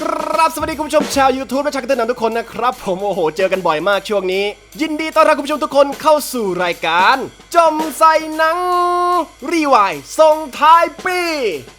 Grrr. ครับ สวัสดีคุณผู้ชมชาว YouTube และชาวกระเตือนทุกคนนะครับ ผมโอ้โห เจอกันบ่อยมากช่วงนี้ ยินดีต้อนรับคุณผู้ชมทุกคนเข้าสู่รายการ จมใส่หนัง รีวายส่งท้ายปี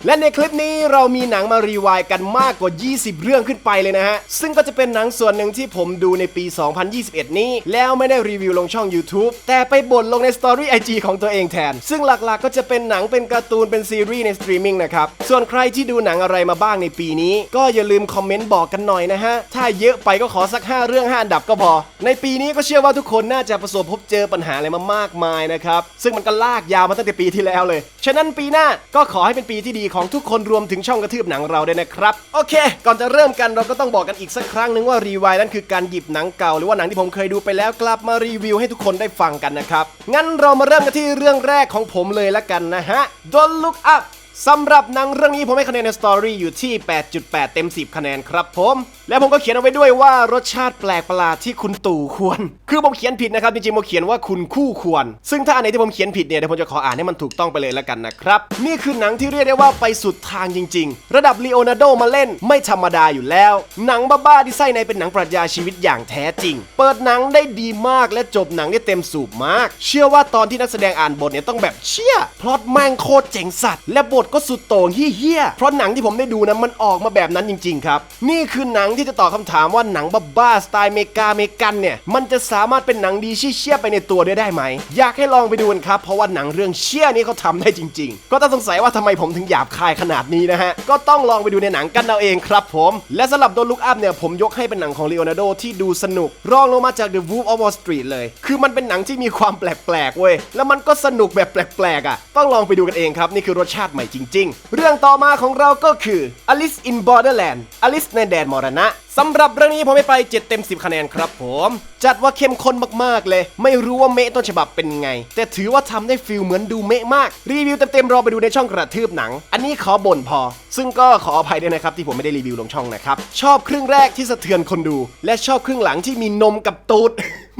และในคลิปนี้เรามีหนังมารีวายกันมากกว่า 20 เรื่องขึ้นไปเลยนะฮะ ซึ่งก็จะเป็นหนังส่วนหนึ่งที่ผมดูในปี 2021 นี้ แล้วไม่ได้รีวิวลงช่อง YouTube แต่ไปบ่นลงในสตอรี่ IG ของตัวเองแทน ซึ่งหลักๆ ก็จะเป็นหนังเป็นการ์ตูนเป็นซีรีส์ในสตรีมมิ่งนะครับส่วนใครที่ดูหนังอะไรมาบ้างในปีนี้ ก็อย่าลืมคอมเมนต์บอกกันหน่อยนะฮะ ถ้าเยอะไปก็ขอสัก 5 เรื่อง 5 อันดับก็พอ ในปีนี้ก็เชื่อว่าทุกคนน่าจะประสบพบเจอปัญหาอะไรมามากมายนะครับ ซึ่งมันก็ลากยาวมาตั้งแต่ปีที่แล้วเลย ฉะนั้นปีหน้าก็ขอให้เป็นปีที่ดีของทุกคนรวมถึงช่องกระทืบหนังเราด้วยนะครับ โอเค ก่อนจะเริ่มกันเราก็ต้องบอกกันอีกสักครั้งหนึ่งว่ารีวายนั้นคือการหยิบหนังเก่า หรือว่าหนังที่ผมเคยดูไปแล้วกลับมารีวิวให้ทุกคนได้ฟังกันนะครับ งั้นเรามาเริ่มกันที่เรื่องแรกของผมเลยละกันนะฮะ Don't Look Up สำหรับหนังเรื่องนี้ผมให้คะแนนในสตอรี่อยู่ที่ 8.8 เต็ม 10 คะแนนครับผม และผมก็เขียนเอาไว้ด้วยว่ารสชาติแปลกประหลาดที่คุณตู่ควร คือผมเขียนผิดนะครับจริงๆผมเขียนว่าคุณคู่ควร ซึ่งถ้าอันไหนที่ผมเขียนผิดเนี่ยเดี๋ยวผมจะขออ่านให้มันถูกต้องไปเลยละกันนะครับนี่คือหนังที่เรียกได้ว่าไปสุดทางจริง ๆ ระดับลีโอนาร์โดมาเล่นไม่ธรรมดาอยู่แล้ว หนังบ้าๆที่ไส้ในเป็นหนังปรัชญาชีวิตอย่างแท้จริง เปิดหนังได้ดีมากและจบหนังได้เต็มสูบมาก เชื่อว่าตอนที่นักแสดงอ่านบทเนี่ยต้องแบบเชี่ยพล็อตแม่งโคตรเจ๋งสัตว์และบทก็สุดโต่งเฮี้ยเพราะหนังที่ผมได้ดูนะมันออกมาแบบนั้นจริง ๆ ครับ นี่คือหนังที่จะตอบคำถามว่าหนังบ้าๆสไตล์เมกาเมกันเนี่ยมันจะสามารถเป็นหนังดีชี้เชี่ยไปในตัวได้ได้ไหม อยากให้ลองไปดูกันครับ เพราะว่าหนังเรื่องเชี่ยนี้เขาทำได้จริง ๆ ก็ต้องสงสัยว่าทำไมผมถึงหยาบคายขนาดนี้นะฮะก็ต้องลองไปดูในหนังกันเอาเองครับผม และสำหรับโดนลุกอัพเนี่ยผมยกให้เป็นหนังของเลโอนาร์โดที่ดูสนุกรองลงมาจาก The Wolf of Wall Street เลย คือมันเป็นหนังที่มีความแปลกๆเว้ยแล้วมันก็สนุกแบบแปลกๆอะต้องลองไปดูกันเองครับนี่คือรสชาติใหม่จริง ๆ เรื่องต่อมาของเราก็คือ Alice in Borderland Alice ในแดนมรณะสำหรับเรื่องนี้ผมให้ไป 7 เต็ม 10 คะแนนครับผม จัดว่าเข้มข้นมากๆเลย ไม่รู้ว่าเมะต้นฉบับเป็นไง แต่ถือว่าทำได้ฟิลเหมือนดูเมะมาก รีวิวเต็มๆรอไปดูในช่องกระทืบหนัง อันนี้ขอบ่นพอ ซึ่งก็ขออภัยด้วยนะครับที่ผมไม่ได้รีวิวลงช่องนะครับ ชอบครึ่งแรกที่สะเทือนคนดู และชอบครึ่งหลังที่มีนมกับตูด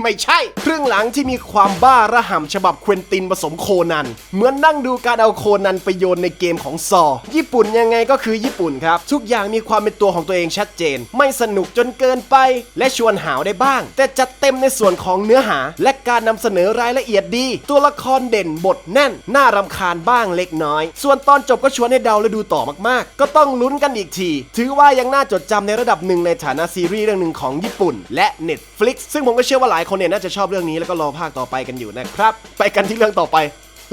ไม่ใช่ ครึ่งหลังที่มีความบ้าระห่ำฉบับเควินตินผสมโคนัน เหมือนนั่งดูการเอาโคนันไปโยนในเกมของซอ ญี่ปุ่นยังไงก็คือญี่ปุ่นครับ ทุกอย่างมีความเป็นตัวของตัวเองชัดเจน ไม่สนุกจนเกินไป และชวนหาวได้บ้าง แต่จัดเต็มในส่วนของเนื้อหา และการนำเสนอรายละเอียดดี ตัวละครเด่นบทแน่น น่ารำคาญบ้างเล็กน้อย ส่วนตอนจบก็ชวนให้เดาและดูต่อมากๆ ก็ต้องลุ้นกันอีกที ถือว่ายังน่าจดจำในระดับหนึ่งในฐานะซีรีส์เรื่องหนึ่งของญี่ปุ่น และ Netflix ซึ่งผมก็เชื่อว่าหลายคนเนี่ยน่าจะชอบเรื่องนี้แล้วก็รอภาคต่อไปกันอยู่นะครับ ไปกันที่เรื่องต่อไป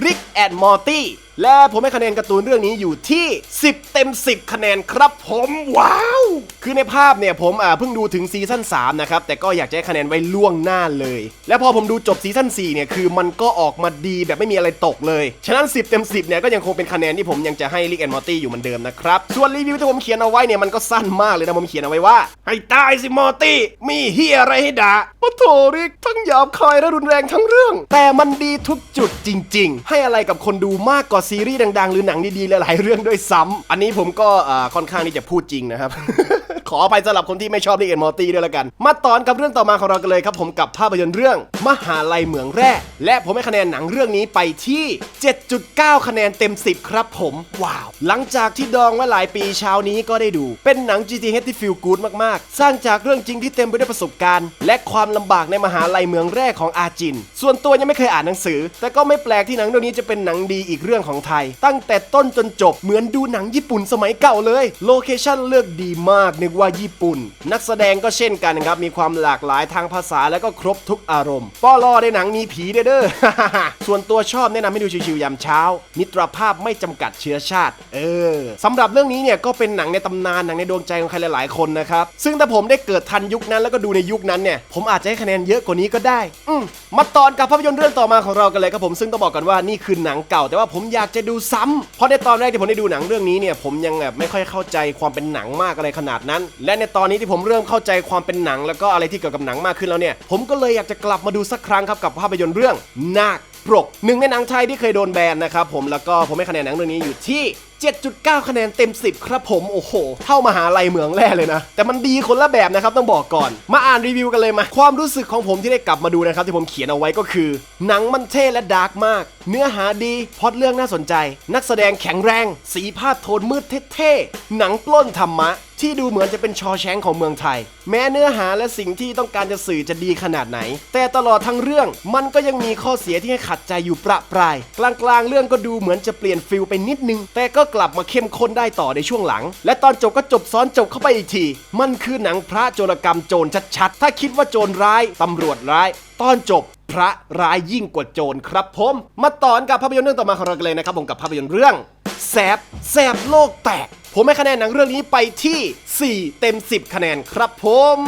Rick and Morty และผมให้คะแนนการ์ตูนเรื่องนี้อยู่ที่ 10 เต็ม 10 คะแนนครับผมว้าว คือในภาพเนี่ยผมอ่าเพิ่งดูถึงซีซั่น3นะครับ แต่ก็อยากจะให้คะแนนไว้ล่วงหน้าเลย และพอผมดูจบซีซั่น4เนี่ยคือมันก็ออกมาดีแบบไม่มีอะไรตกเลย ฉะนั้น 10 เต็ม 10 เนี่ยก็ยังคงเป็นคะแนนที่ผมยังจะให้ Rick and Morty อยู่เหมือนเดิมนะครับ ส่วนรีวิวที่ผมเขียนเอาไว้เนี่ยมันก็สั้นมากเลยนะผมเขียนเอาไว้ว่า ให้ตายสิมอร์ตี้มีเฮียอะไรให้ด่าปะโถริกทั้งหยาบคายและรุนแรงทั้งเรื่อง แต่มันดีทุกจุดจริง ๆ ให้อะไรกับคนดูมากกว่าซีรีส์ดังๆ หรือหนังดีๆ หลายๆเรื่องด้วยซ้ำอันนี้ผมก็ค่อนข้างที่จะพูดจริงนะครับ ขออภัยสำหรับคนที่ไม่ชอบเรียนมอร์ตี้ด้วยละกัน มาตอนกับเรื่องต่อมาของเรากันเลยครับผมกับภาพยนตร์เรื่อง มหาลัยเหมืองแร่ และผมให้คะแนนหนังเรื่องนี้ไปที่ 7.9 คะแนนเต็ม 10 ครับผม ว้าว หลังจากที่ดองมาหลายปีเช้านี้ก็ได้ดู เป็นหนัง GTH ที่ฟีลกู๊ดมากๆ สร้างจากเรื่องจริงที่เต็มไปด้วยประสบการณ์ และความลำบากในมหาลัยเมืองแร่ของอาจิน ส่วนตัวยังไม่เคยอ่านหนังสือ แต่ก็ไม่แปลกที่หนังเรื่องนี้จะเป็นหนังดีอีกเรื่องของไทย ตั้งแต่ต้นจนจบเหมือนดูหนังญี่ปุ่นสมัยเก่าเลย โลเคชั่นเลือกดีมากนึกว่าญี่ปุ่น นักแสดงก็เช่นกันครับ มีความหลากหลายทางภาษาและก็ครบทุกอารมณ์ป้อลอในหนังมีผีเด้อเด้อส่วนตัวชอบแนะนำให้ดูชิวๆยามเช้า มิตรภาพไม่จำกัดเชื้อชาติ เออสำหรับเรื่องนี้เนี่ยก็เป็นหนังในตำนานหนังในดวงใจของใครหลายๆคนนะครับซึ่งถ้าผมได้เกิดทันยุคนั้นแล้วก็ดูในยุคนั้นเนี่ยผมอาจจะให้คะแนนเยอะกว่านี้ก็ได้ อืมมาตอนกับภาพยนตร์เรื่องต่อมาของเรากันเลยครับผมซึ่งต้องบอกกันว่านี่คือหนังเก่า แต่ว่าผมอยากจะดูซ้ำเพราะในตอนแรกที่ผมได้ดูหนังเรื่องนี้เนี่ยผมยังแบบไม่ค่อยเข้าใจความเป็นหนังมากอะไรขนาดนั้นและในตอนนี้ที่ผมเริ่มเข้าใจความเป็นหนัง แล้วก็อะไรที่เกี่ยวกับหนังมากขึ้นแล้วเนี่ย ผมก็เลยอยากจะกลับมาดูสักครั้งครับกับภาพยนตร์เรื่องนาคปรกหนึ่งในหนังไทยที่เคยโดนแบนนะครับผมแล้วก็ผมให้คะแนนหนังเรื่องนี้อยู่ที่ 7.9 คะแนนเต็ม 10 ครับผมโอ้โห เท่ามหาลัยเมืองแร่เลยนะ แต่มันดีคนละแบบนะครับต้องบอกก่อน มาอ่านรีวิวกันเลยมา ความรู้สึกของผมที่ได้กลับมาดูนะครับที่ผมเขียนเอาไว้ก็คือ หนังมันเท่และดาร์กมาก เนื้อหาดีพอตเรื่องน่าสนใจ นักแสดงแข็งแรง สีภาพโทนมืดเท่ๆหนังปล้นธรรมะ ที่ดูเหมือนจะเป็นชอแชงของเมืองไทย แม้เนื้อหาและสิ่งที่ต้องการจะสื่อจะดีขนาดไหน แต่ตลอดทั้งเรื่องมันก็ยังมีข้อเสียที่ให้ขัดใจอยู่ประปราย กลางๆ เรื่องก็ดูเหมือนจะเปลี่ยนฟิลไปนิดนึง แต่ก็กลับมาเข้มข้นได้ต่อในช่วงหลัง และตอนจบก็จบซ้อนจบเข้าไปอีกที มันคือหนังพระโจรกรรมโจรชัดๆ ถ้าคิดว่าโจรร้ายตำรวจร้าย ตอนจบพระร้ายยิ่งกว่าโจรครับผม มาต่อนกับภาพยนตร์เรื่องต่อมาของเรากันเลยนะครับผมกับภาพยนตร์เรื่องแสบแสบโลกแตก ผมให้คะแนนหนังเรื่องนี้ไปที่ 4 เต็ม 10 คะแนนครับผม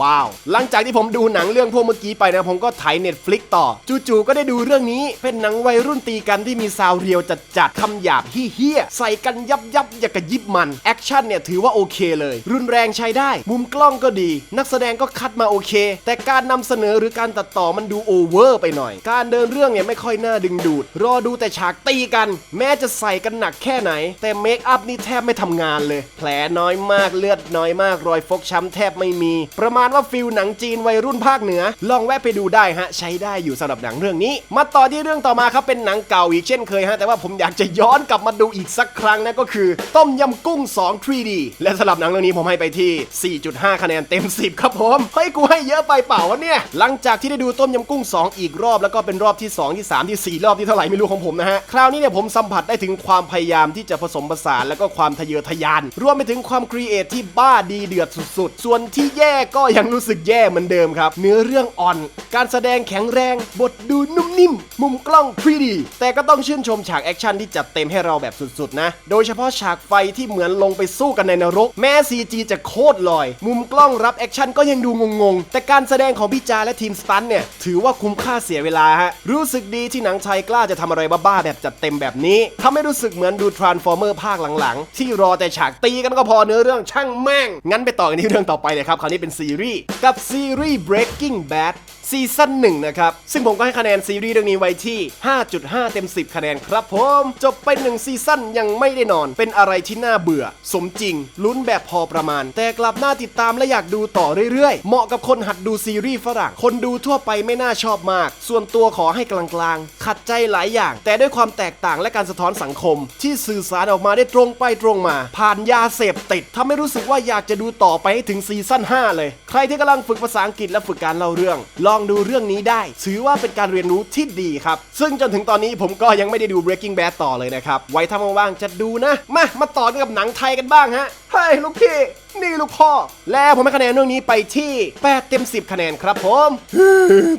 ว้าว หลังจากที่ผมดูหนังเรื่องพวกเมื่อกี้ไปนะ ผมก็ไถ Netflix ต่อ จู่ๆก็ได้ดูเรื่องนี้ เป็นหนังวัยรุ่นตีกันที่มีซาวเรียวจัดๆคำหยาบเฮี้ยๆใส่กันยับยับๆอย่ากยิบมัน แอคชั่นเนี่ยถือว่าโอเคเลย รุนแรงใช้ได้ มุมกล้องก็ดี นักแสดงก็คัดมาโอเค แต่การนำเสนอหรือการตัดต่อมันดูโอเวอร์ไปหน่อย การเดินเรื่องเนี่ยไม่ค่อยน่าดึงดูด รอดูแต่ฉากตีกัน แม้จะใส่กันหนักแค่ไหน แต่เมคอัพนี่แทบไม่ทำงานเลย แผลน้อยมากเลือดน้อยมากรอยฟกช้ำแทบไม่มี ประมาณว่าฟิลหนังจีนวัยรุ่นภาคเหนือ ลองแวะไปดูได้ฮะ ใช้ได้อยู่สำหรับหนังเรื่องนี้ มาต่อที่เรื่องต่อมาครับเป็นหนังเก่าอีกเช่นเคยฮะแต่ว่าผมอยากจะย้อนกลับมาดูอีกสักครั้งนะก็คือ ต้มยำกุ้ง 2 3D และสำหรับหนังเรื่องนี้ผมให้ไปที่ 4.5 คะแนนเต็ม 10 ครับผมเฮ้ยกูให้เยอะไปเปล่าวะเนี่ยหลังจากที่ได้ดูต้มยำกุ้ง 2 อีกรอบ แล้วก็เป็นรอบที่ 2 ที่ 3 ที่ 4 รอบที่เท่าไหร่ไม่รู้ของผมนะฮะคราวนี้เนี่ยผมสัมผัสได้ถึงความพยายามที่จะผสมผสานแล้วก็ความทะเยอทะยาน รวมไปถึงความครีเอทที่บ้าดีเดือดสุดๆ ส่วนที่แย่ก็ยังรู้สึกแย่เหมือนเดิมครับ เนื้อเรื่องอ่อน การแสดงแข็งแรง บทดูนุ่มนิ่ม มุมกล้อง 3D แต่ก็ต้องชื่นชมฉากแอคชั่นที่จัดเต็มให้เราแบบสุดๆนะ โดยเฉพาะฉากไฟที่เหมือนลงไปสู้กันในนรก แม้ CG จะโคตรลอย มุมกล้องรับแอคชั่นก็ยังดูงงๆ แต่การแสดงของพี่จาและทีมสตันเนี่ยถือว่าคุ้มค่าเสียเวลาฮะ รู้สึกดีที่หนังไทยกล้าจะทำอะไรบ้าๆแบบจัดเต็มแบบนี้ทำให้รู้สึกเหมือนดู Transformer ภาคหลังๆ ที่รอแต่ฉากตีกันก็พอเนื้อเรื่องช่างแม่ง งั้นไปต่อกันที่เรื่องต่อไปเลยครับ คราวนี้เป็นซีรีส์ กับซีรีส์ Breaking Bad ซีซั่นหนึ่งนะครับ ซึ่งผมก็ให้คะแนนซีรีส์เรื่องนี้ไว้ที่ 5.5 เต็ม 10 คะแนนครับผม จบไปหนึ่งซีซั่นยังไม่ได้นอน เป็นอะไรที่น่าเบื่อ สมจริง ลุ้นแบบพอประมาณ แต่กลับน่าติดตามและอยากดูต่อเรื่อยๆ เหมาะกับคนหัดดูซีรีส์ฝรั่ง คนดูทั่วไปไม่น่าชอบมาก ส่วนตัวขอให้กลางๆ ขัดใจหลายอย่าง แต่ด้วยความแตกต่างและการสะท้อนสังคม ที่สื่อสารออกมาได้ตรงไปตรงมา ผ่านยาเสพติดทำให้รู้สึกว่าอยากจะดูต่อไปให้ถึงซีซั่น5 เลย ใครที่กำลังฝึกภาษาอังกฤษและฝึกการเล่าเรื่อง ลองดูเรื่องนี้ได้ ถือว่าเป็นการเรียนรู้ที่ดีครับ ซึ่งจนถึงตอนนี้ผมก็ยังไม่ได้ดู Breaking Bad ต่อเลยนะครับ ไว้ถ้าว่างๆจะดูนะ มา มาต่อกันกับหนังไทยกันบ้างฮะ เฮ้ยลูกพี่ นี่ลูกพ่อ แล้วผมให้คะแนนเรื่องนี้ไปที่ 8 เต็ม 10 คะแนนครับผม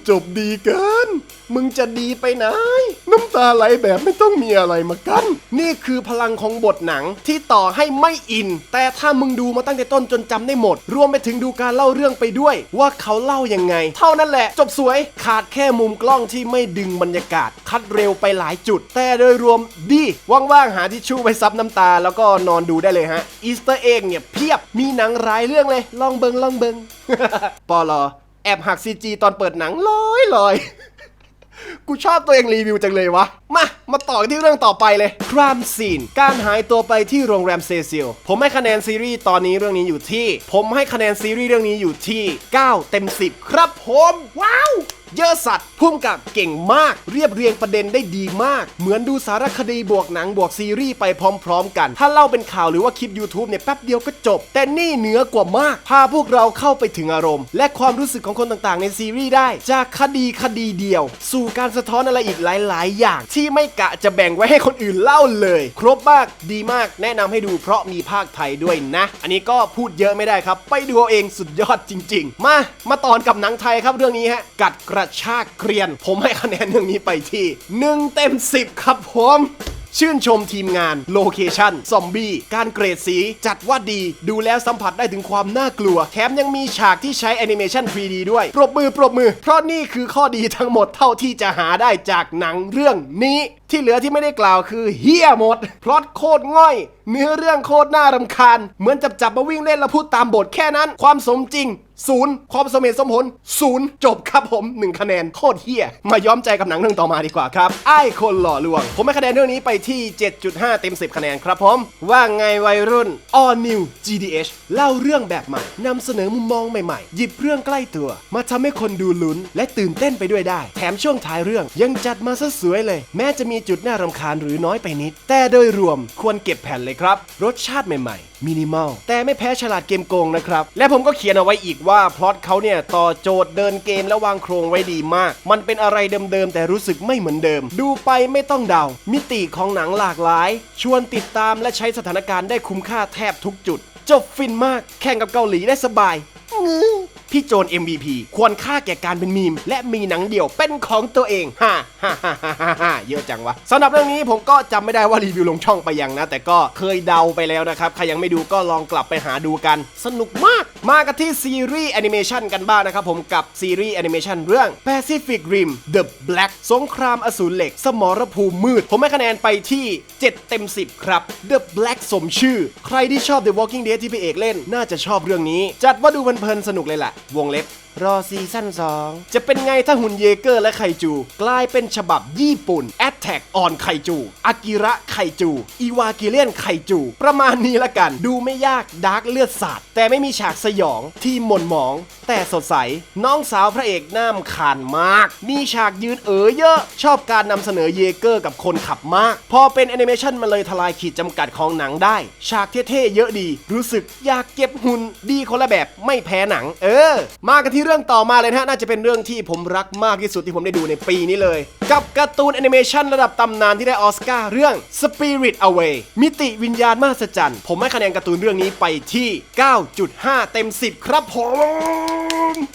จบดีเกิน มึงจะดีไปไหน น้ำตาไหลแบบไม่ต้องมีอะไรมากั้น นี่คือพลังของบทหนังที่ต่อให้ไม่อิน แต่ถ้ามึงดูมาตั้งแต่ต้นจนจำได้หมด รวมไปถึงดูการเล่าเรื่องไปด้วย ว่าเขาเล่ายังไง เท่านั้นแหละ จบสวยขาดแค่มุมกล้องที่ไม่ดึงบรรยากาศ คัดเร็วไปหลายจุด แต่โดยรวมดีว่างๆหาทิชชู่ไปซับน้ำตา แล้วก็นอนดูได้เลยฮะอีสเตอร์เอ็กเนี่ยเพียบมีีหนังหลายเรื่องเลย ลองเบิงลองเบิงปอลอแอบหักซีจีตอนเปิดหนังลอยลอยกูชอบตัวเองรีวิวจังเลยวะ มา มาต่อที่เรื่องต่อไปเลยครามซีน การหายตัวไปที่โรงแรมเซซิล ผมให้คะแนนซีรีส์ตอนนี้เรื่องนี้อยู่ที่ ผมให้คะแนนซีรีส์เรื่องนี้อยู่ที่ 9 เต็ม 10 ครับผม ว้าว เยอะสัตว์พุ่มกับเก่งมาก เรียบเรียงประเด็นได้ดีมาก เหมือนดูสารคดีบวกหนังบวกซีรีส์ไปพร้อมๆ กัน ถ้าเล่าเป็นข่าวหรือว่าคลิป YouTube เนี่ยแป๊บเดียวก็จบ แต่นี่เหนือกว่ามาก พาพวกเราเข้าไปถึงอารมณ์ และความรู้สึกของคนต่างๆ ในซีรีส์ได้ จากคดีคดีเดียว สู่การสะท้อนอะไรอีกหลาย ๆ อย่าง ที่ไม่กะจะแบ่งไว้ให้คนอื่นเล่าเลย ครบมากดีมากแนะนำให้ดูเพราะมีภาคไทยด้วยนะ อันนี้ก็พูดเยอะไม่ได้ครับ ไปดูเอาเองสุดยอดจริง ๆ มามาตอนกับหนังไทยครับเรื่องนี้ฮะกัดกระชากเกรียน ผมให้คะแนนเรื่องนี้ไปที่ 1 เต็ม 10 ครับผมชื่นชมทีมงาน โลเคชั่น ซอมบี้ การเกรดสี จัดว่าดี ดูแล้วสัมผัสได้ถึงความน่ากลัว แถมยังมีฉากที่ใช้แอนิเมชัน 3D ด้วย ปรบมือ ปรบมือ เพราะนี่คือข้อดีทั้งหมดเท่าที่จะหาได้จากหนังเรื่องนี้ ที่เหลือที่ไม่ได้กล่าวคือเฮี้ยหมด พล็อตโคตรง่อย เนื้อเรื่องโคตรน่ารำคาญ เหมือนจับจับมาวิ่งเล่นแล้วพูดตามบทแค่นั้น ความสมจริง ศูนย์ความสมเหตุสมผลศูนย์จบครับผมหนึ่งคะแนนโคตรเฮี้ย มาย้อมใจกับหนังเรื่องต่อมาดีกว่าครับไอ้คนหล่อลวง ผมให้คะแนนเรื่องนี้ไปที่ 7.5 เต็ม 10 คะแนนครับผม ว่าไงวัยรุ่น All New GDH เล่าเรื่องแบบใหม่นำเสนอมุมมองใหม่ๆ หยิบเรื่องใกล้ตัว มาทำให้คนดูลุ้น และตื่นเต้นไปด้วยได้ แถมช่วงท้ายเรื่องยังจัดมาซะสวยเลย แม้จะมีจุดน่ารำคาญหรือน้อยไปนิด แต่โดยรวมควรเก็บแผ่นเลยครับ รสชาติใหม่ๆ มินิมอลแต่ไม่แพ้ฉลาดเกมโกงนะครับ และผมก็เขียนเอาไว้อีกว่าพล็อตเขาเนี่ยต่อโจทย์เดินเกมและวางโครงไว้ดีมาก มันเป็นอะไรเดิมๆแต่รู้สึกไม่เหมือนเดิม ดูไปไม่ต้องเดา มิติของหนังหลากหลาย ชวนติดตามและใช้สถานการณ์ได้คุ้มค่าแทบทุกจุด จบฟินมาก แข่งกับเกาหลีได้สบายพี่โจน MVP ควรค่าแก่การเป็นมีม และมีหนังเดี่ยวเป็นของตัวเองฮ่าฮ่าฮ่าฮ่าฮ่าเยอะจังวะสำหรับเรื่องนี้ผมก็จำไม่ได้ว่ารีวิวลงช่องไปยังนะ แต่ก็เคยเดาไปแล้วนะครับ ใครยังไม่ดูก็ลองกลับไปหาดูกัน สนุกมาก มากันที่ซีรีส์แอนิเมชันกันบ้างนะครับผมกับซีรีส์แอนิเมชันเรื่อง Pacific Rim The Black สงครามอสูรเหล็ก สมรภูมิมืด ผมให้คะแนนไปที่ 7 เต็ม 10 ครับ The Black สมชื่อ ใครที่ชอบ The Walking Dead ที่พี่เอกเล่น น่าจะชอบเรื่องนี้ จัดว่าดูเพลินๆสนุกเลยแหละวงเล็บ รอซีซั่น2 จะเป็นไงถ้าหุ่นเยเกอร์และไคจู กลายเป็นฉบับญี่ปุ่น Attack on ไคจูอากิระไคจูอีวากิเลียนไคจู ประมาณนี้ละกัน ดูไม่ยากดาร์กเลือดสาดแต่ไม่มีฉากสยองที่หม่นหมอง แต่สดใส น้องสาวพระเอกน้ำขานมาก มีฉากยืนเอ๋อเยอะ ชอบการนำเสนอเยเกอร์กับคนขับมาก พอเป็นแอนิเมชันมาเลยทลายขีดจำกัดของหนังได้ ฉากเท่ๆเยอะดี รู้สึกอยากเก็บหุ่นดีคนละแบบไม่แพ้หนัง เออ มากันที่เรื่องต่อมาเลยนะฮะ น่าจะเป็นเรื่องที่ผมรักมากที่สุดที่ผมได้ดูในปีนี้เลย กับการ์ตูนแอนิเมชันระดับตำนานที่ได้ออสการ์เรื่อง Spirit Away มิติวิญญาณมหัศจรรย์ ผมให้คะแนนการ์ตูนเรื่องนี้ไปที่ 9.5 เต็ม 10 ครับผม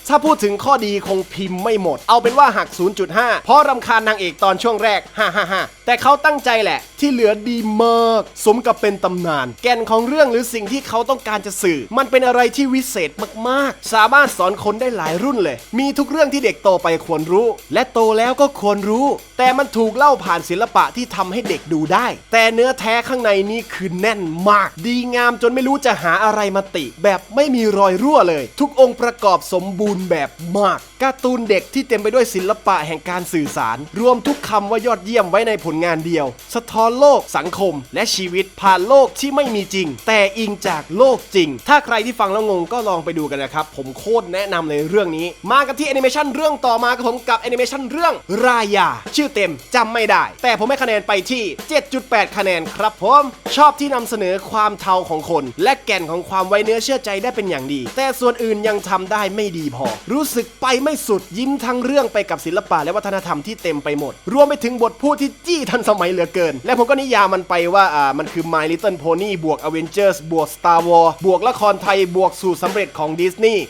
ถ้าพูดถึงข้อดีคงพิมพ์ไม่หมด เอาเป็นว่าหัก 0.5 เพราะรำคาญนางเอกตอนช่วงแรกฮ่าฮ่าฮ่าแต่เขาตั้งใจแหละ ที่เหลือดีมาก สมกับเป็นตำนาน แก่นของเรื่องหรือสิ่งที่เขาต้องการจะสื่อ มันเป็นอะไรที่วิเศษมากๆ สามารถสอนคนได้หลายรุ่นเลย มีทุกเรื่องที่เด็กโตไปควรรู้ และโตแล้วก็ควรรู้ แต่มันถูกเล่าผ่านศิลปะที่ทำให้เด็กดูได้ แต่เนื้อแท้ข้างในนี่คือแน่นมาก ดีงามจนไม่รู้จะหาอะไรมาติ แบบไม่มีรอยรั่วเลย ทุกองค์ประกอบสมมบูรณ์แบบมากการ์ตูนเด็กที่เต็มไปด้วยศิลปะแห่งการสื่อสาร รวมทุกคำว่ายอดเยี่ยมไว้ในผลงานเดียว สะท้อนโลกสังคม และชีวิตผ่านโลกที่ไม่มีจริง แต่อิงจากโลกจริง ถ้าใครที่ฟังแล้วงงก็ลองไปดูกันนะครับ ผมโคตรแนะนำเลยเรื่องนี้ มากันที่แอนิเมชันเรื่องต่อมากับผมกับแอนิเมชันเรื่องรายา ชื่อเต็มจำไม่ได้ แต่ผมให้คะแนนไปที่ 7.8 คะแนนครับผมชอบที่นำเสนอความเทาของคน และแก่นของความไว้เนื้อเชื่อใจได้เป็นอย่างดี แต่ส่วนอื่นยังทำได้ไม่ดีพอ รู้สึกไปไม่สุดยิ้มทั้งเรื่องไปกับศิลปะและวัฒนธรรมที่เต็มไปหมด รวมไปถึงบทพูดที่จี้ทันสมัยเหลือเกิน และผมก็นิยามมันไปว่าอ่ามันคือ My Little Pony บวก Avengers บวก Star Wars บวกละครไทยบวกสู่สำเร็จของดิสนีย์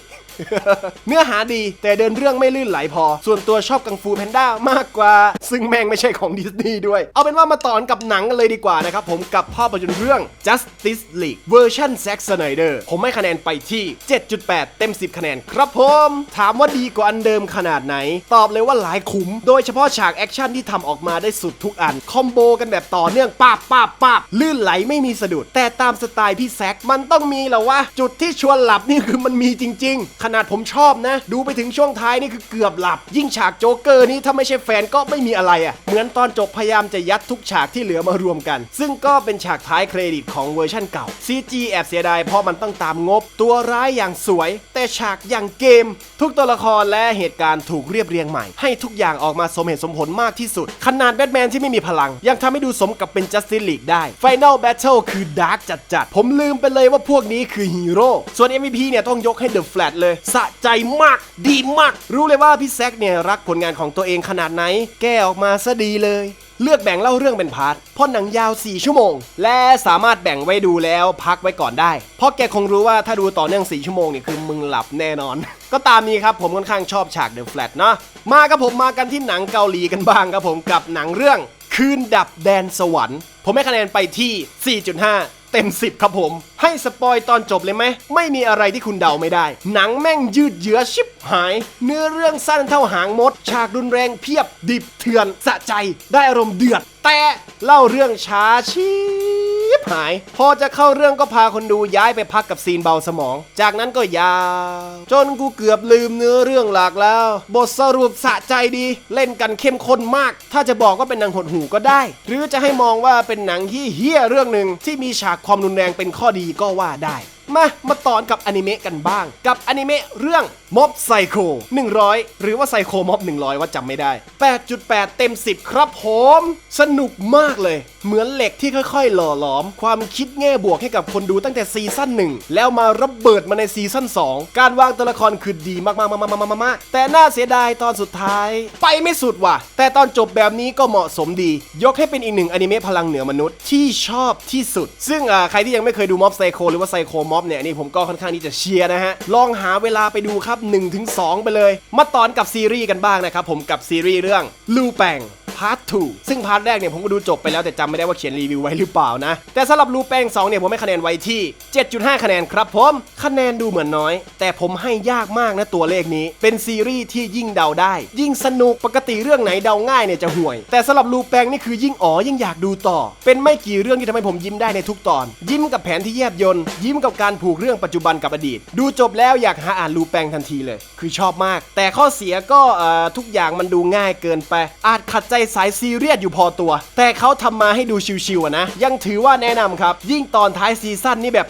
เนื้อหาดีแต่เดินเรื่องไม่ลื่นไหลพอ ส่วนตัวชอบกังฟูแพนด้ามากกว่า ซึ่งแม่งไม่ใช่ของดิสนีย์ด้วย เอาเป็นว่ามาต่อนกับหนังกันเลยดีกว่านะครับผมกับภาพยนตร์เรื่อง Justice League เวอร์ชัน Zack Snyder ผมให้คะแนนไปที่ 7.8 เต็ม 10 คะแนนครับผม ถามว่าดีกว่าอันเดิมขนาดไหน ตอบเลยว่าหลายขุม โดยเฉพาะฉากแอคชั่นที่ทำออกมาได้สุดทุกอัน คอมโบกันแบบต่อเนื่องปาบปาบปาบลื่นไหลไม่มีสะดุดแต่ตามสไตล์พี่แซกมันต้องมีแหละวะจุดที่ชวนหลับนี่คือมันมีจริง ๆขนาดผมชอบนะ ดูไปถึงช่วงท้ายนี่คือเกือบหลับ ยิ่งฉากโจ๊กเกอร์นี่ถ้าไม่ใช่แฟนก็ไม่มีอะไรอะ่ะ เหมือนตอนจบพยายามจะยัดทุกฉากที่เหลือมารวมกัน ซึ่งก็เป็นฉากท้ายเครดิตของเวอร์ชั่นเก่า CG แอบเสียดายเพราะมันต้องตามงบ ตัวร้ายอย่างสวย แต่ฉากอย่างเกม ทุกตัวละครและเหตุการณ์ถูกเรียบเรียงใหม่ ให้ทุกอย่างออกมาสมเหตุสมผลมากที่สุด ขนาดแบทแมนที่ไม่มีพลัง ยังทำให้ดูสมกับเป็น justiceread ได้ Final Battle คือดาร์กจัดๆผมลืมไปเลยว่าพวกนี้คือฮีโร่ส่วน MVP เนี่ยต้องยกให้ The Flash เลยสะใจมาก ดีมาก รู้เลยว่าพี่แซกเนี่ยรักผลงานของตัวเองขนาดไหน แก้ออกมาซะดีเลย เลือกแบ่งเล่าเรื่องเป็นพาร์ทพราะหนังยาว 4 ชั่วโมง และสามารถแบ่งไว้ดูแล้วพักไว้ก่อนได้ เพราะแกคงรู้ว่าถ้าดูต่อเนื่อง 4 ชั่วโมงเนี่ยคือมึงหลับแน่นอน ก็ตามนี้ครับผมค่อนข้างชอบฉาก The Flat เนาะมากับผมมากันที่หนังเกาหลีกันบ้างครับผมกับหนังเรื่อง คืนดับแดนสวรรค์ ผมให้คะแนนไปที่ 4.5 เต็ม 10 ครับผม ให้สปอยตอนจบเลยไหม ไม่มีอะไรที่คุณเดาไม่ได้ หนังแม่งยืดเยื้อชิบหาย เนื้อเรื่องสั้นเท่าหางมด ฉากรุนแรงเพียบดิบเถื่อนสะใจ ได้อารมณ์เดือด แต่เล่าเรื่องช้าชี หาย พอจะเข้าเรื่องก็พาคนดูย้ายไปพักกับซีนเบาสมอง จากนั้นก็ยาว จนกูเกือบลืมเนื้อเรื่องหลักแล้ว บทสรุปสะใจดี เล่นกันเข้มข้นมาก ถ้าจะบอกว่าเป็นหนังหดหูก็ได้ หรือจะให้มองว่าเป็นหนังที่เฮี้ยเรื่องหนึ่งที่มีฉากความรุนแรงเป็นข้อดีก็ว่าได้ มา มาตอนกับอนิเมะกันบ้าง กับอนิเมะเรื่องม็อบไซโค100 หรือว่าไซโคม็อบ100 ว่าจำไม่ได้ 8.8 เต็ม 10 ครับผม สนุกมากเลย เหมือนเหล็กที่ค่อยๆ หล่อหลอม ความคิดแง่บวกให้กับคนดูตั้งแต่ซีซั่น1 แล้วมาระเบิดมาในซีซั่น2 การวางตัวละครคือดีมากๆๆๆๆแต่น่าเสียดายตอนสุดท้าย ไปไม่สุดว่ะ แต่ตอนจบแบบนี้ก็เหมาะสมดี ยกให้เป็นอีกหนึ่งอนิเมะพลังเหนือมนุษย์ที่ชอบที่สุด ซึ่งอ่าใครที่ยังไม่เคยดูม็อบไซโคหรือว่าไซโคม็อบเนี่ยนี่ผมก็ค่อนข้างที่จะเชียร์นะฮะ ลองหาเวลาไปดูครับ 1-2 ไปเลย มาตอนกับซีรีส์กันบ้างนะครับผมกับซีรีส์เรื่องลูแปง พาร์ท 2 ซึ่งพาร์ทแรกเนี่ยผมก็ดูจบไปแล้วแต่จำไม่ได้ว่าเขียนรีวิวไว้หรือเปล่านะ แต่สำหรับรูแป้ง2เนี่ยผมให้คะแนนไว้ที่ 7.5 คะแนนครับผมคะแนนดูเหมือนน้อย แต่ผมให้ยากมากนะตัวเลขนี้ เป็นซีรีส์ที่ยิ่งเดาได้ ยิ่งสนุกปกติเรื่องไหนเดาง่ายเนี่ยจะห่วย แต่สำหรับรูแป้งนี่คือยิ่งอ๋อยิ่งอยากดูต่อ เป็นไม่กี่เรื่องที่ทำให้ผมยิ้มได้ในทุกตอน ยิ้มกับแผนที่แยบยนต์ยิ้มกับการผูกเรื่องปัจจุบันกับอดีต ดูจบแล้วอยากหาอ่านรูแปงทันทีเลย คือชอบมาก แต่ข้อเสียก็เอ่อทุกอย่างมันดูง่ายเกินไป อาจขัดใจสายซีเรียสอยู่พอตัว แต่เขาทำมาให้ดูชิวๆนะ ยังถือว่าแนะนำครับ ยิ่งตอนท้ายซีซั่นนี่แบบ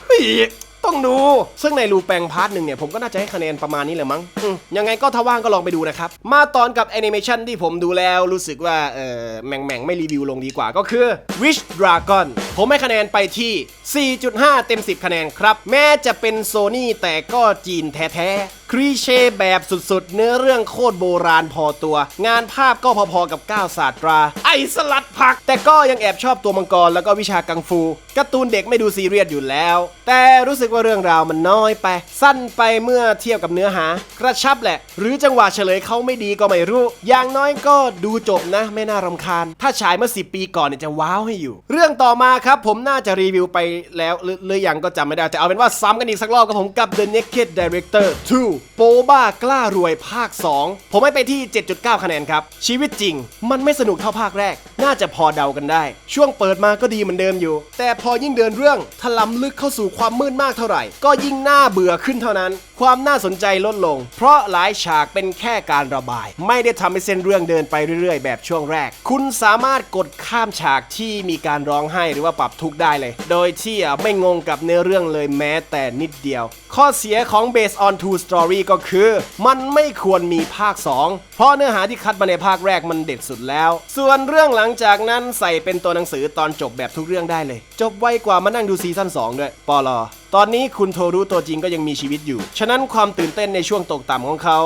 ต้องดู ซึ่งในรูแปงพาร์ทหนึ่งเนี่ยผมก็น่าจะให้คะแนนประมาณนี้แหละมั้งอืมยังไงก็ถ้าว่างก็ลองไปดูนะครับ มาตอนกับแอนิเมชันที่ผมดูแล้วรู้สึกว่าเออแหม่งแม่งไม่รีวิวลงดีกว่าก็คือ Wish Dragon ผมให้คะแนนไปที่ 4.5 เต็ม 10 คะแนนครับ แม้จะเป็นโซนี่แต่ก็จีนแท้ๆครีเช่แบบสุดๆ เนื้อเรื่องโคตรโบราณพอตัว งานภาพก็พอๆกับก้าวศาสตรา ไอสลัดผัก แต่ก็ยังแอบชอบตัวมังกรแล้วก็วิชากังฟูการ์ตูนเด็กไม่ดูซีเรียสอยู่แล้ว แต่รู้สึกว่าเรื่องราวมันน้อยไป สั้นไปเมื่อเทียบกับเนื้อหา กระชับแหละ หรือจังหวะเฉลยเขาไม่ดีก็ไม่รู้ อย่างน้อยก็ดูจบนะ ไม่น่ารำคาญ ถ้าฉายเมื่อ 10 ปีก่อนเนี่ยจะว้าวให้อยู่ เรื่องต่อมาครับ ผมน่าจะรีวิวไปแล้วหรือรือยังก็จำไม่ได้ แต่เอาเป็นว่าซ้ำกันอีกสักรอบกับผมกับ The Naked Director 2 โปบ้ากล้ารวยภาค 2 ผมให้ไปที่ 7.9 คะแนนครับ ชีวิตจริง มันไม่สนุกเท่าภาคแรก น่าจะพอเดากันได้ ช่วงเปิดมาก็ดีเหมือนเดิมอยู่ แต่พอยิ่งเดินเรื่องถลำลึกเข้าสู่ความมืดมากเท่าไหร่ ก็ยิ่งน่าเบื่อขึ้นเท่านั้น ความน่าสนใจลดลง เพราะหลายฉากเป็นแค่การระบาย ไม่ได้ทำให้เส้นเรื่องเดินไปเรื่อยๆ แบบช่วงแรก คุณสามารถกดข้ามฉากที่มีการร้องไห้หรือว่าปรับทุกข์ได้เลย โดยที่ไม่งงกับเนื้อเรื่องเลยแม้แต่นิดเดียว ข้อเสียของ Based on True Story ก็คือ มันไม่ควรมีภาค 2 เพราะเนื้อหาที่คัดมาในภาคแรกมันเด็ดสุดแล้ว ส่วนเรื่องหลังจากนั้นใส่เป็นตัวหนังสือตอนจบแบบทุกเรื่องได้เลย จบไวกว่ามานั่งดูซีซั่น2 ด้วยปอลอตอนนี้คุณโทรู้ตัวจริงก็ยังมีชีวิตอยู่ ฉะนั้นความตื่นเต้นในช่วงตกต่ำของเขา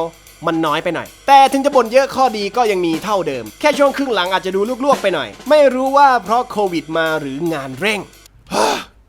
มันน้อยไปหน่อย แต่ถึงจะบ่นเยอะข้อดีก็ยังมีเท่าเดิม แค่ช่วงครึ่งหลังอาจจะดูลวกๆไปหน่อย ไม่รู้ว่าเพราะโควิดมาหรืองานเร่ง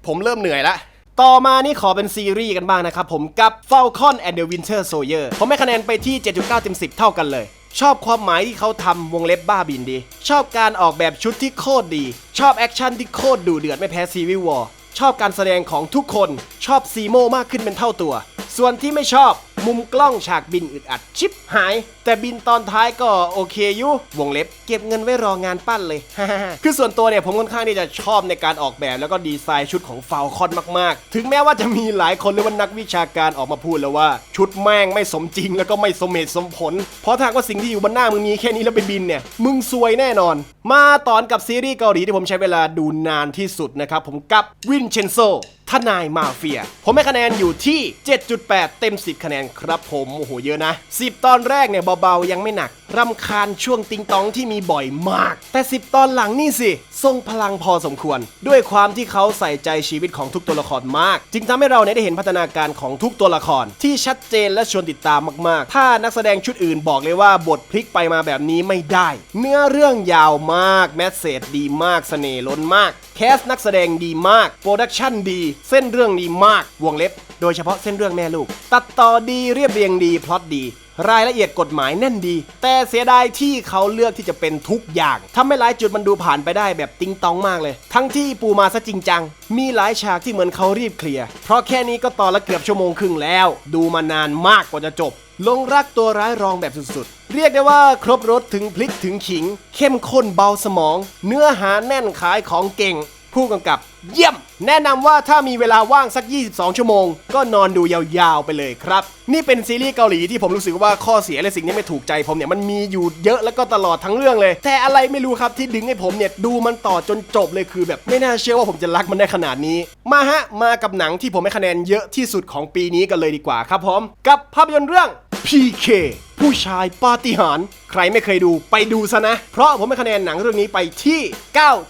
ผมเริ่มเหนื่อยละ ต่อมานี่ขอเป็นซีรีส์กันบ้างนะครับผมกับ Falcon and the Winter Soldier ผมให้คะแนนไปที่ 7.9เต็ม10 เท่ากันเลยชอบความหมายที่เขาทำวงเล็บบ้าบินดี ชอบการออกแบบชุดที่โคตรดี ชอบแอคชั่นที่โคตรดูเดือดไม่แพ้ซีวิววอร์ชอบการแสดงของทุกคน ชอบซีโมมากขึ้นเป็นเท่าตัว ส่วนที่ไม่ชอบ มุมกล้องฉากบินอึดอัดชิปหาย แต่บินตอนท้ายก็โอเคอยู่วงเล็บ เก็บเงินไว้รองานปั้นเลย คือส่วนตัวเนี่ยผมค่อนข้างที่จะชอบในการออกแบบแล้วก็ดีไซน์ชุดของฟาวคอนมากๆ ถึงแม้ว่าจะมีหลายคนหรือว่านักวิชาการออกมาพูดแล้วว่า ชุดแม่งไม่สมจริงแล้วก็ไม่สมเหตุสมผล เพราะถ้าว่าสิ่งที่อยู่บนหน้ามึงมีแค่นี้แล้วไปบินเนี่ยมึงซวยแน่นอน มาตอนกับซีรีส์เกาหลีที่ผมใช้เวลาดูนานที่สุดนะครับผมกับวินเชนโซ ทนายมาเฟีย ผมให้คะแนนอยู่ที่ 7.8 เต็ม 10 คะแนนครับผมโอ้โหเยอะนะ 10 ตอนแรกเนี่ยเบาๆ ยังไม่หนักรำคาญช่วงติงตองที่มีบ่อยมาก แต่ 10 ตอนหลังนี่สิ ทรงพลังพอสมควร ด้วยความที่เขาใส่ใจชีวิตของทุกตัวละครมาก จึงทำให้เราเนี่ยได้เห็นพัฒนาการของทุกตัวละคร ที่ชัดเจนและชวนติดตามมากๆ ถ้านักแสดงชุดอื่นบอกเลยว่าบทพลิกไปมาแบบนี้ไม่ได้ เนื้อเรื่องยาวมากแมสเซจดีมากเสน่ห์ล้นมาก แคสนักแสดงดีมากโปรดักชั่นดีเส้นเรื่องดีมากวงเล็บ โดยเฉพาะเส้นเรื่องแม่ลูก ตัดต่อดีเรียบเรียงดีพล็อตดี รายละเอียดกฎหมายแน่นดี แต่เสียดายที่เขาเลือกที่จะเป็นทุกอย่างทำให้หลายจุดมันดูผ่านไปได้แบบติงตองมากเลย ทั้งที่ปูมาซะจริงจัง มีหลายฉากที่เหมือนเขารีบเคลียร์เพราะแค่นี้ก็ต่อละเกือบชั่วโมงครึ่งแล้ว ดูมานานมากกว่าจะจบลงรักตัวร้ายรองแบบสุดๆ เรียกได้ว่าครบรถถึงพลิกถึงขิง เข้มข้นเบาสมอง เนื้อหาแน่นขายของเก่ง ผู้กำกับเยี่ยม แนะนำว่าถ้ามีเวลาว่างสัก 22 ชั่วโมง ก็นอนดูยาวๆไปเลยครับ นี่เป็นซีรีส์เกาหลีที่ผมรู้สึกว่าข้อเสียและสิ่งที่ไม่ถูกใจผมเนี่ยมันมีอยู่เยอะแล้วก็ตลอดทั้งเรื่องเลย แต่อะไรไม่รู้ครับที่ดึงให้ผมเนี่ยดูมันต่อจนจบเลยคือ แบบไม่น่าเชื่อว่าผมจะรักมันได้ขนาดนี้ มาฮะมากับหนังที่ผมให้คะแนนเยอะที่สุดของปีนี้กันเลยดีกว่าครับผมกับภาพยนตร์เรื่อง PK ผู้ชายปาฏิหาริย์ใครไม่เคยดูไปดูซะนะ เพราะผมให้คะแนนหนังเรื่องนี้ไปที่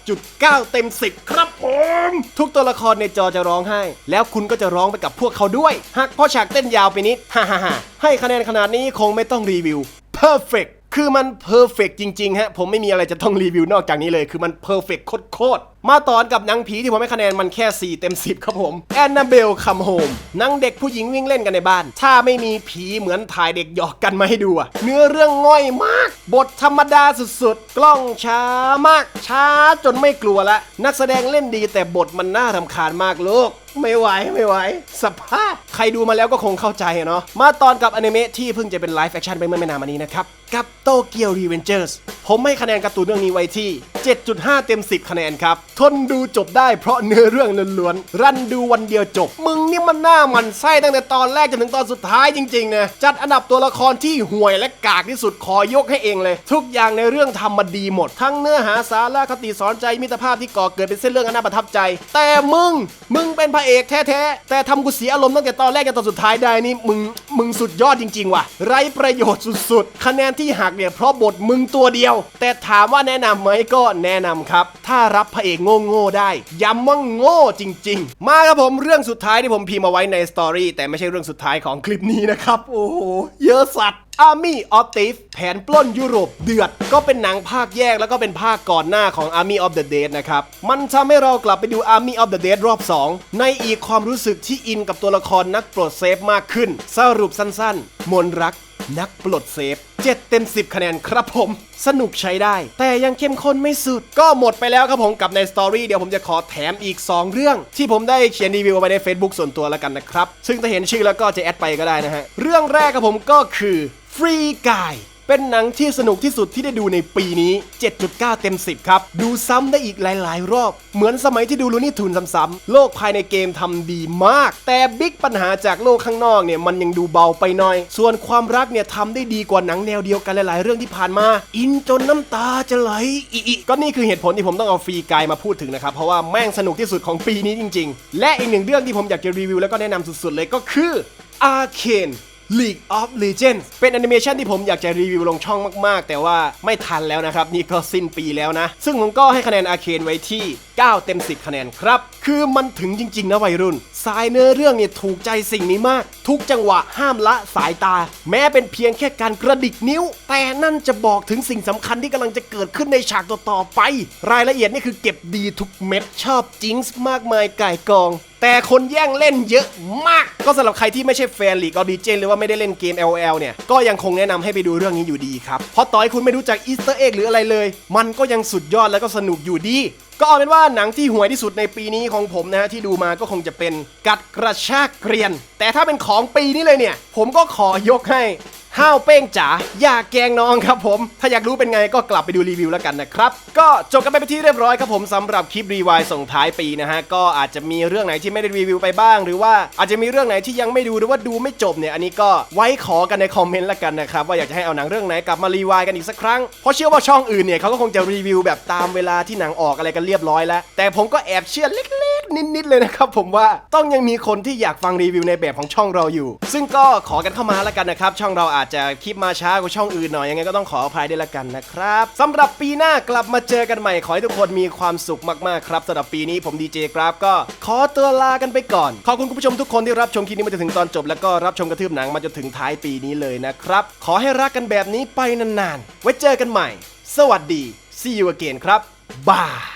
9.9 เต็ม 10 ครับผม ทุกตัวละครในจอจะร้องไห้ แล้วคุณก็จะร้องไปกับพวกเขาด้วย หากพ่อฉากเต้นยาวไปนิดฮ่าฮ่าฮ่าให้คะแนนขนาดนี้คงไม่ต้องรีวิว perfect คือมันเพอร์เฟกจริงๆฮะผมไม่มีอะไรจะต้องรีวิวนอกจากนี้เลย คือมันเพอร์เฟกโคตรๆมาตอนกับนังผีที่ผมให้คะแนนมันแค่ 4 เต็ม 10 ครับผมแอนนาเบลคัมโฮมนังเด็กผู้หญิงวิ่งเล่นกันในบ้าน ถ้าไม่มีผีเหมือนถ่ายเด็กหยอกกันมาให้ดูอะเนื้อเรื่องง่อยมาก บทธรรมดาสุดๆ กล้องช้ามาก ช้าจนไม่กลัวละ นักแสดงเล่นดีแต่บทมันน่ารำคาญมากลูก ไม่ไหวไม่ไหว สภาพ ใครดูมาแล้วก็คงเข้าใจอเนาะ มาตอนกับอนิเมะที่เพิ่งจะเป็นไลฟ์แอคชั่นไปเมื่อไม่นานมานี้นะครับ กับโตเกียวรีเวนเจอร์สผมให้คะแนนการ์ตูนเรื่องนี้ไว้ที่ 7.5 เต็ม 10 คะแนนครับ ทนดูจบได้เพราะเนื้อเรื่องล้วนๆ รันดูวันเดียวจบ มึงนี่มันหน้ามันไส้ตั้งแต่ตอนแรกจนถึงตอนสุดท้ายจริงๆนะจัดอันดับตัวละครที่ห่วยและกากที่สุดขอยกให้เองเลย ทุกอย่างในเรื่องทำมาดีหมด ทั้งเนื้อหาสาระคติสอนใจมิตรภาพที่ก่อเกิดเป็นเส้นเรื่องอันน่าประทับใจ แต่มึง มึงเป็นพระเอกแท้ๆแต่ทำกูเสียอารมณ์ตั้งแต่ตอนแรกจนตอนสุดท้ายได้นี่มึงมึงสุดยอดจริง ๆ ว่ะ ไร้ประโยชน์สุดๆ คะแนนที่หักเนี่ยเพราะบทมึงตัวเดียว แต่ถามว่าแนะนำไหมก็แนะนำครับ ถ้ารับพระเอกโง่ๆได้ ย้ำว่าโง่จริง ๆ มาครับผมเรื่องสุดท้ายที่ผมพิมพ์มาไว้ในสตอรี่แต่ไม่ใช่เรื่องสุดท้ายของคลิปนี้นะครับ โอ้โห เยอะสัตว์ Army of Thief แผนปล้นยุโรปเดือด ก็เป็นหนังภาคแยกแล้วก็เป็นภาคก่อนหน้าของ Army of the Dead นะครับ มันทำให้เรากลับไปดู Army of the Dead รอบ 2 ในอีกความรู้สึกที่อินกับตัวละครนักปลดเซฟมากขึ้น สรุปสั้นๆ มนรัก นักปลดเซฟ 7 เต็ม 10 คะแนนครับผม สนุกใช้ได้ แต่ยังเข้มข้นไม่สุด ก็หมดไปแล้วครับผมกับในสตอรี่เดี๋ยวผมจะขอแถมอีก 2 เรื่อง ที่ผมได้เขียนรีวิวไว้ใน Facebook ส่วนตัวแล้วกันนะครับ ซึ่งจะเห็นชื่อแล้วก็จะแอดไปก็ได้นะฮะ เรื่องแรกครับผมก็คือฟรีไก่ เป็นหนังที่สนุกที่สุดที่ได้ดูในปีนี้ 7.9 เต็ม 10 ครับ ดูซ้ำได้อีกหลาย ๆ รอบ เหมือนสมัยที่ดูลูนี่ทุนซ้ำๆ โลกภายในเกมทำดีมาก แต่บิ๊กปัญหาจากโลกข้างนอกเนี่ยมันยังดูเบาไปหน่อย ส่วนความรักเนี่ยทำได้ดีกว่าหนังแนวเดียวกันหลาย ๆ เรื่องที่ผ่านมา อินจนน้ำตาจะไหลอีอีก็นี่คือเหตุผลที่ผมต้องเอาฟรีกายมาพูดถึงนะครับ เพราะว่าแม่งสนุกที่สุดของปีนี้จริง ๆ และอีกหนึ่งเรื่องที่ผมอยากจะรีวิวแล้วก็แนะนำสุด ๆ เลยก็คือ Arcane League of Legends เป็นแอนิเมชันที่ผมอยากจะรีวิวลงช่องมาก ๆ แต่ว่าไม่ทันแล้วนะครับ นี่ก็สิ้นปีแล้วนะ ซึ่งผมก็ให้คะแนนอาเคนไว้ที่ 9 เต็ม 10 คะแนนครับ คือมันถึงจริง ๆ นะวัยรุ่น สายเนื้อเรื่องเนี่ยถูกใจสิ่งนี้มาก ทุกจังหวะห้ามละสายตา แม้เป็นเพียงแค่การกระดิกนิ้ว แต่นั่นจะบอกถึงสิ่งสำคัญที่กำลังจะเกิดขึ้นในฉากต่อๆไป รายละเอียดนี่คือเก็บดีทุกเม็ดชอบจิงส์มากมายก่ายกองแต่คนแย่งเล่นเยอะมาก ก็สำหรับใครที่ไม่ใช่แฟนลีกออดีเจนหรือว่าไม่ได้เล่นเกม LOL เนี่ย ก็ยังคงแนะนำให้ไปดูเรื่องนี้อยู่ดีครับ เพราะต่อให้คุณไม่รู้จักอีสเตอร์เอ็กหรืออะไรเลย มันก็ยังสุดยอดแล้วก็สนุกอยู่ดี ก็เอาเป็นว่าหนังที่ห่วยที่สุดในปีนี้ของผมนะฮะที่ดูมาก็คงจะเป็นกัดกระชากเกรียน แต่ถ้าเป็นของปีนี้เลยเนี่ย ผมก็ขอยกให้ ห้าวเป้งจ๋าอย่าแกงน้องครับผม ถ้าอยากรู้เป็นไงก็กลับไปดูรีวิวแล้วกันนะครับ ก็จบกันไปเป็นที่เรียบร้อยครับผมสำหรับคลิปรีวายส่งท้ายปีนะฮะ ก็อาจจะมีเรื่องไหนที่ไม่ได้รีวิวไปบ้าง หรือว่าอาจจะมีเรื่องไหนที่ยังไม่ดูหรือว่าดูไม่จบเนี่ย อันนี้ก็ไว้ขอกันในคอมเมนต์แล้วกันนะครับ ว่าอยากจะให้เอาหนังเรื่องไหนกลับมารีวายกันอีกสักครั้ง เพราะเชื่อว่าช่องอื่นเนี่ยเขาก็คงจะรีวิวแบบตามเวลาที่หนังออกอะไรกันเรียบร้อยแล้ว แต่ผมก็แอบเชื่อเล็กๆ นิดๆเลยนะครับผมว่าต้องยังมีคนที่อยากฟังรีวิวในแบบของช่องเราอยู่ ซึ่งก็ขอกันเข้ามาแล้วกันนะครับช่องเราอาจจะคลิปมาช้ากว่าช่องอื่นหน่อยยังไงก็ต้องขออภัยด้วยละกันนะครับสำหรับปีหน้ากลับมาเจอกันใหม่ขอให้ทุกคนมีความสุขมากๆครับสำหรับปีนี้ผมดีเจกราฟก็ขอตัวลากันไปก่อน ขอบคุณคุณผู้ชมทุกคนที่รับชมคลิปนี้มาจนถึงตอนจบ แล้วก็รับชมกระทืบหนังมาจนถึงท้ายปีนี้เลยนะครับ ขอให้รักกันแบบนี้ไปนานๆ ไว้เจอกันใหม่ สวัสดี see you again ครับบาย